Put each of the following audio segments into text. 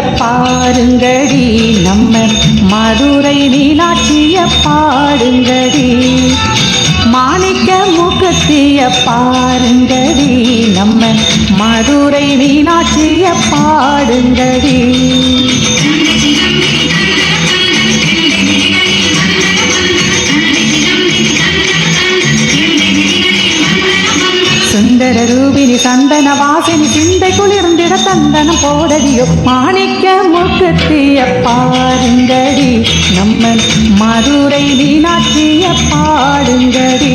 பாருங்கடி நம்ம மதுரை மீனாட்சிய பாடுங்கடி. மாணிக்க முகத்திய பாருங்கடி நம்ம மதுரை மீனாட்சிய பாடுங்கடி. ரூபினி சந்தன வாசினி சிந்தை குளிர்ந்திட சந்தனம் போடடியோ மாணிக்க முகத்திய பாருங்கடி நம்ம மதுரை மீனாட்சிய பாடுங்கடி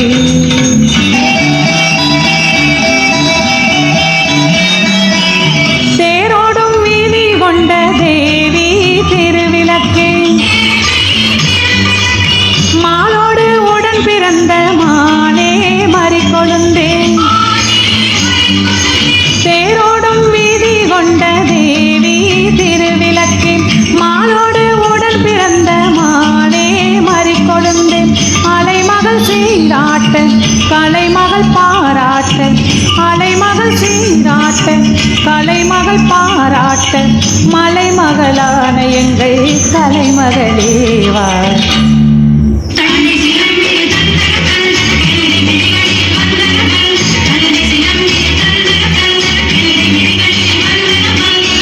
சீராட்ட கலைமகள் பாராட்ட அலைமகள் சீராட்ட கலைமகள் பாராட்ட மலைமகளான எங்கள் கலைமகளேவா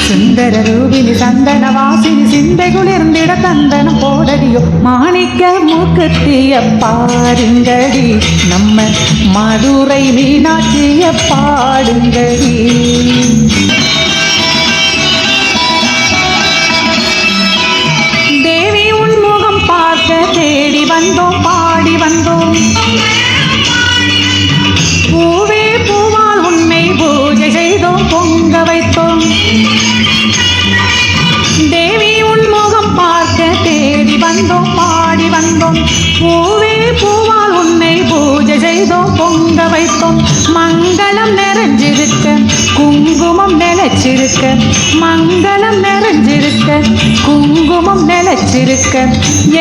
சுந்தரரோ இனி சந்தன வாசினி சிந்தை குளிர்ந்திட தந்தனம் போடடியோ மாணிக்க மூக்கத்திய பாருங்கடி நம்ம மதுரை மீனாட்சிய பாடுங்கடி. பூவே பூவால் உன்னை பூஜை செய்தோம் பொங்க வைத்தோம். மங்களம் நிறைஞ்சிருக்க குங்குமம் நிலைச்சிருக்க மங்களம் நிறைஞ்சிருக்க குங்குமம் நிலைச்சிருக்க.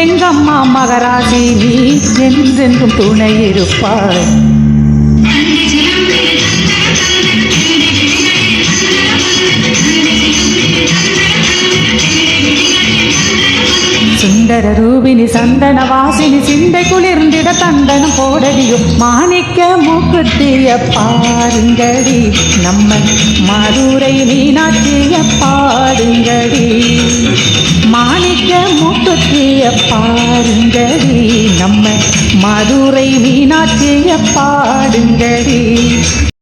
எங்கம்மா மகராசி நீ என்றென்றும் துணை இருப்பாள் சுந்தர ரூபினி சந்தன வாசினி சிந்தை குளிர்ந்திட தந்தனம் போடடியும் மாணிக்க மூக்குத்திய பாருங்கடி. நம்ம மதுரை மீனாட்சிய பாருங்கடி. மாணிக்க மூக்குத்திய பாருங்கடி. நம்ம மதுரை மீனாட்சிய பாடுங்கடி